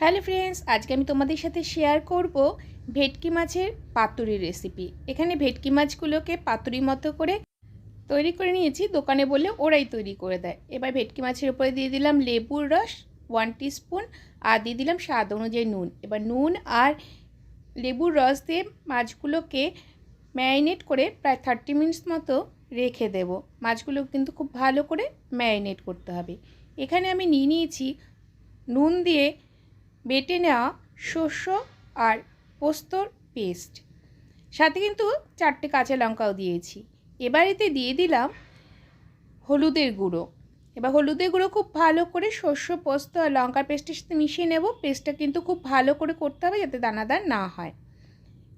Hello friends, আজকে আমি তোমাদের সাথে শেয়ার করব ভেটকি মাছের পাতুরি রেসিপি এখানে ভেটকি মাছগুলোকে পাতুরি মতো করে তৈরি করে নিয়েছি, দোকানে বলে ওরাই তৈরি করে দেয়। এবার ভেটকি মাছের উপরে দিয়ে দিলাম লেবুর রস ওয়ান স্পুন আর দিয়ে দিলাম স্বাদ অনুযায়ী নুন। এবার নুন আর লেবুর রস দিয়ে মাছগুলোকে ম্যারিনেট করে প্রায় থার্টি মিনিটস মতো রেখে দেব। মাছগুলো কিন্তু খুব ভালো করে ম্যারিনেট করতে হবে। এখানে আমি নিয়ে নিয়েছি নুন দিয়ে বেটে নেওয়া শস্য আর পোস্তর পেস্ট। সাথে কিন্তু চারটে কাঁচা লঙ্কাও দিয়েছি। এবার এতে দিয়ে দিলাম হলুদের গুঁড়ো। এবার হলুদের গুঁড়ো খুব ভালো করে শস্য, পোস্ত আর লঙ্কার পেস্টের সাথে মিশিয়ে নেব। পেস্টটা কিন্তু খুব ভালো করে করতে হবে যাতে দানাদার না হয়।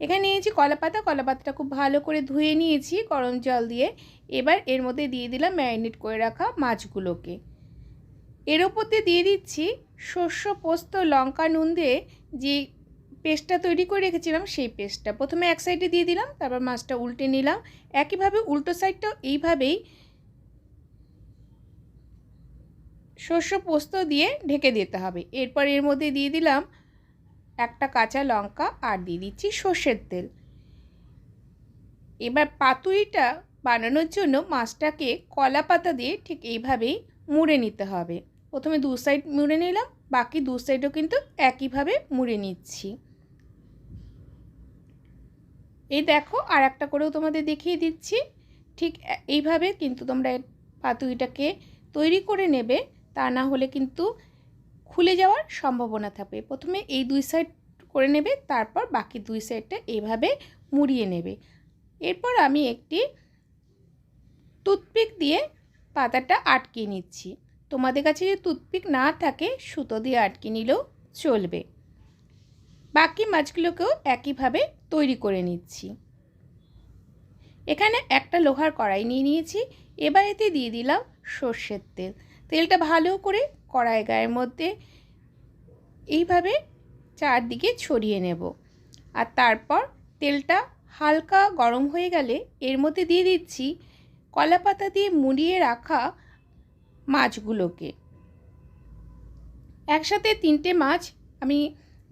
এখানে নিয়েছি কলা পাতা কলা পাতাটা খুব ভালো করে ধুয়ে নিয়েছি গরম জল দিয়ে। এবার এর মধ্যে দিয়ে দিলাম ম্যারিনেট করে রাখা মাছগুলোকে। এর ওপর দিয়ে দিয়ে দিচ্ছি শস্য, পোস্ত, লঙ্কা, নুন দিয়ে যে পেস্টটা তৈরি করে রেখেছিলাম, সেই পেস্টটা প্রথমে এক সাইডে দিয়ে দিলাম, তারপর মাছটা উল্টে নিলাম। একইভাবে উল্টো সাইডটাও এইভাবেই শস্য, পোস্ত দিয়ে ঢেকে দিতে হবে। এরপর এর মধ্যে দিয়ে দিলাম একটা কাঁচা লঙ্কা আর দিয়ে দিচ্ছি সর্ষের তেল। এবার পাতুরিটা বানানোর জন্য মাছটাকে কলা পাতা দিয়ে ঠিক এইভাবেই মুড়ে নিতে হবে। প্রথমে দু সাইড মুড়ে নিলাম, বাকি দু সাইডও কিন্তু একইভাবে মুড়ে নিচ্ছি। এই দেখো, আর একটা করেও তোমাদের দেখিয়ে দিচ্ছি। ঠিক এইভাবে কিন্তু তোমরা পাতুরিটাকে তৈরি করে নেবে, তা না হলে কিন্তু খুলে যাওয়ার সম্ভাবনা থাকবে। প্রথমে এই দুই সাইড করে নেবে, তারপর বাকি দুই সাইডটা এইভাবে মুড়িয়ে নেবে। এরপর আমি একটি টুথপিক দিয়ে পাতাটা আটকে নিচ্ছি। তোমাদের কাছে যদি টুথপিক না থাকে, সুতো দিয়ে আটকে নিলেও চলবে। বাকি মাছগুলোকেও একইভাবে তৈরি করে নিচ্ছি। এখানে একটা লোহার কড়াই নিয়ে নিয়েছি। এবার এতে দিয়ে দিলাম সর্ষের তেল। তেলটা ভালো করে কড়াই গায়ের মধ্যে এইভাবে চারদিকে ছড়িয়ে নেব। আর তারপর তেলটা হালকা গরম হয়ে গেলে এর মধ্যে দিয়ে দিচ্ছি কলা পাতা দিয়ে মুড়িয়ে রাখা মাছগুলোকে। একসাথে তিনটে মাছ আমি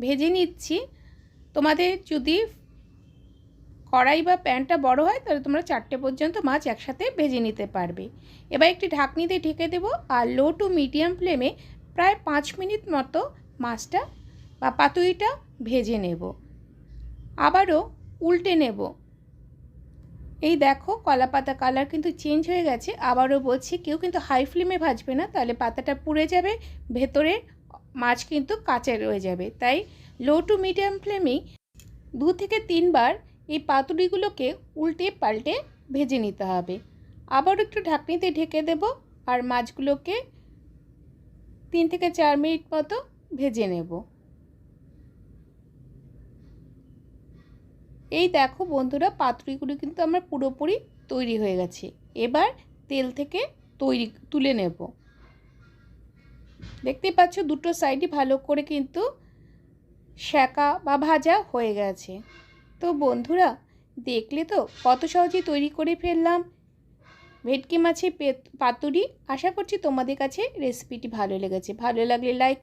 ভেজে নিচ্ছি। তোমাদের যদি কড়াই বা প্যানটা বড় হয়, তাহলে তোমরা চারটে পর্যন্ত মাছ একসাথে ভেজে নিতে পারবে। এবার একটি ঢাকনি দিয়ে ঢেকে দেবো আর লো টু মিডিয়াম ফ্লেমে প্রায় পাঁচ মিনিট মতো মাছটা বা পাতুইটা ভেজে নেব। আবারও উল্টে নেব। এই দেখো কলা পাতা কালার কিন্তু চেঞ্জ হয়ে গেছে। আবারও বলছি, কেউ কিন্তু হাই ফ্লেমে ভাজবে না, তাহলে পাতাটা পুড়ে যাবে, ভেতরে মাছ কিন্তু কাঁচা রয়ে যাবে। তাই লো টু মিডিয়াম ফ্লেমেই দু থেকে তিনবার এই পাতুরিগুলোকে উল্টে পাল্টে ভেজে নিতে হবে। আবার একটু ঢাকনিতে ঢেকে দেব আর মাছগুলোকে তিন থেকে চার মিনিট মতো ভেজে নেব। এই দেখো বন্ধুরা, পাতুরিগুলো কিন্তু আমার পুরোপুরি তৈরি হয়ে গেছে। এবার তেল থেকে তৈরি তুলে নেব। দেখতেই পাচ্ছ, দুটো সাইডই ভালো করে কিন্তু শেঁকা বা ভাজা হয়ে গেছে। তো বন্ধুরা, দেখলে তো কত সহজেই তৈরি করে ফেললাম। ভেটকি মাছের পাতুরি, আশা করছি তোমাদের কাছে রেসিপিটি ভালো লেগেছে। ভালো লাগলে লাইক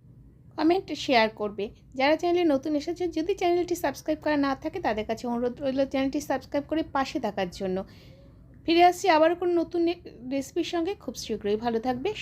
কমেন্ট শেয়ার করবে। যারা চ্যানেলে নতুন এসেছে যদি চ্যানেলটি সাবস্ক্রাইব করা না থাকে, তাদের কাছে অনুরোধ রইল চ্যানেলটি সাবস্ক্রাইব করে পাশে থাকার জন্য। ফিরে আসছি আবার কোনো নতুন রেসিপির সঙ্গে। খুব শীঘ্রই ভালো থাকবে।